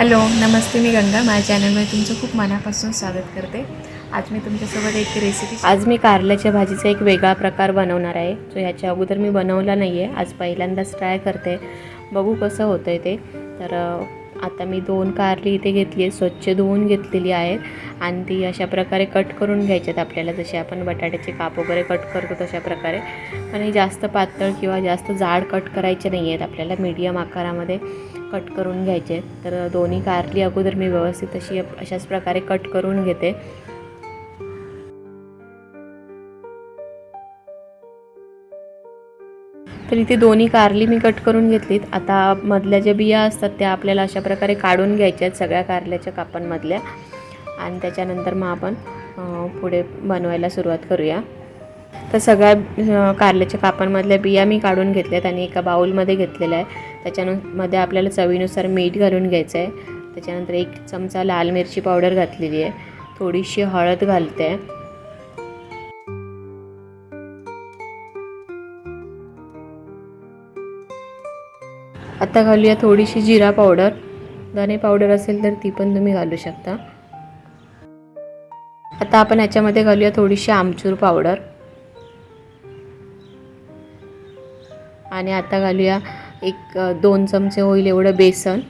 Hello नमस्ते मी गंगा. माझ्या चॅनलमध्ये तुमचं खूप मनापासून स्वागत करते. आज मी तुमच्यासोबत एक रेसिपी आज मी कारल्याच्या भाजीचा एक वेगळा प्रकार बनवणार आहे. जो ह्याच्या अगोदर मी बनवला नाही आहे आज पहिल्यांदाच ट्राय करते. बघू कसं होतं आहे ते. तर आता मी दोन कारली इथे घेतली आहे स्वच्छ धुवून घेतलेली आहेत. आणि ती अशा प्रकारे कट करून घ्यायच्यात आपल्याला. जसे आपण बटाट्याचे काप वगैरे कट करतो तशा प्रकारे. पण हे जास्त पातळ किंवा जास्त जाड कट करायचे नाही आहेत आपल्याला. मीडियम आकारामध्ये. कट करून घ्यायचे. आहेत तर दोन्ही कारली अगोदर मी व्यवस्थित अशी अशाच प्रकारे कट करून घेते. तर इथे दोन्ही कारली मी कट करून घेतलीत. आता मधल्या ज्या बिया असतात त्या आपल्याला अशा प्रकारे काढून घ्यायच्या आहेत सगळ्या कारल्याच्या कापांमधल्या. आणि त्याच्यानंतर मग आपण पुढे बनवायला सुरुवात करूया. तर सगळ्या कारल्याच्या कापांमधल्या बिया मी काढून घेतल्यात आणि एका बाऊलमध्ये घेतलेल्या आहे त्याच्यामध्ये आपल्याला चवीनुसार मीठ घालून घ्यायचं आहे त्याच्यानंतर एक चमचा लाल मिरची पावडर घातलेली आहे. थोडीशी हळद घालते. आहे आता घालूया थोडीशी जिरा पावडर. धने पावडर असेल तर ती पण तुम्ही घालू शकता. आता आपण याच्यामध्ये घालूया थोडीशी आमचूर पावडर. आणि आता घालूया एक दोन चमचे होईल एवढं बेसन.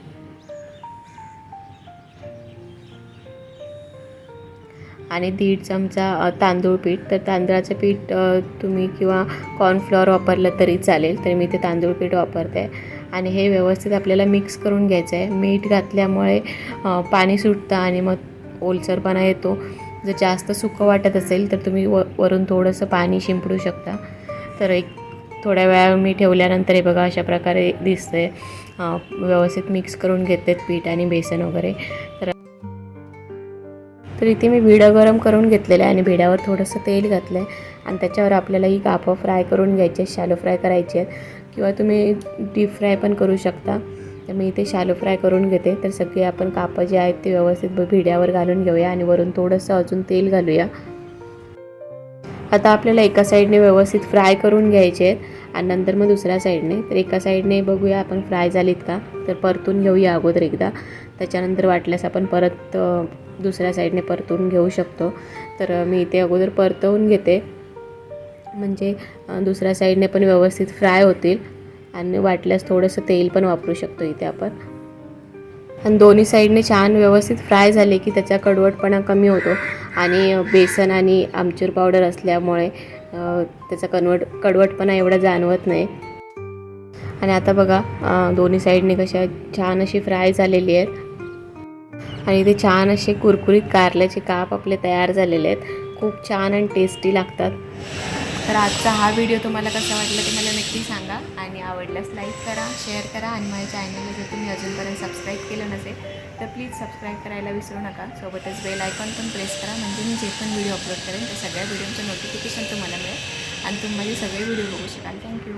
आणि दीड चमचा तांदूळ पीठ. तर तांदळाचं पीठ तुम्ही किंवा कॉर्नफ्लॉवर वापरलं तरी चालेल तर मी ते तांदूळ पीठ वापरते. आणि हे व्यवस्थित आपल्याला मिक्स करून घ्यायचं आहे. मीठ घातल्यामुळे पाणी सुटतं आणि मग ओलसरपणा येतो. जर जास्त सुकं वाटत असेल तर तुम्ही व वरून थोडंसं पाणी शिंपडू शकता. तर एक थोड्या वेळा मी ठेवल्यानंतर हे बघा अशा प्रकारे दिसतं आहे व्यवस्थित मिक्स करून घेते पीठ आणि बेसन वगैरे. तर तर इथे मी भिडं गरम करून घेतलेलं आहे आणि भिड्यावर थोडंसं तेल घातलं आहे आणि त्याच्यावर आपल्याला ही कापं फ्राय करून घ्यायची आहेत शॅलो फ्राय करायची आहेत. किंवा तुम्ही डीप फ्राय पण करू शकता. तर मी इथे शॅलो फ्राय करून घेते. तर सगळे आपण कापं जे आहेत ते व्यवस्थित ब- भिड्यावर घालून घेऊया आणि वरून थोडंसं अजून तेल घालूया. आता आपल्याला एका साईडने व्यवस्थित फ्राय करून घ्यायचे आहेत. आणि नंतर मग दुसऱ्या साईडने तर एका साईडने बघूया आपण फ्राय झालीत का? तर परतून घेऊया अगोदर एकदा. त्याच्यानंतर वाटल्यास आपण परत दुसऱ्या साईडने परतून घेऊ शकतो. तर मी इथे अगोदर परतवून घेते. म्हणजे दुसऱ्या साईडने पण व्यवस्थित फ्राय होतील. आणि वाटल्यास थोडंसं तेल पण वापरू शकतो इथे आपण. आणि दोन्ही साईडने छान व्यवस्थित फ्राय झाले की त्याचा कडवटपणा कमी होतो. आणि बेसन आणि आमचूर पावडर असल्यामुळे त्याचा कन्वट कडवटपणा एवढा जाणवत नाही. आणि आता बघा दोन्ही साईडने कशा छान अशी फ्राय झालेली आहेत. आणि ते छान असे कुरकुरीत कारल्याचे काप आपले तयार झालेले आहेत. खूप छान आणि टेस्टी लागतात. तर आजचा हा व्हिडिओ तुम्हाला कसा वाटला ते मला नक्की सांगा. आणि आवडल्यास लाईक करा शेअर करा आणि माझ्या चॅनलला जर तुम्ही अजूनपर्यंत सबस्क्राईब केलं नसेल तर प्लीज सबस्क्राईब करायला विसरू नका. सोबतच बेल आयकॉन पण प्रेस करा म्हणजे मी जे पण व्हिडिओ अपलोड करेन त्या सगळ्या व्हिडिओचं नोटिफिकेशन तुम्हाला मिळेल. आणि तुम्ही माझे सगळे व्हिडिओ बघू शकाल. थँक्यू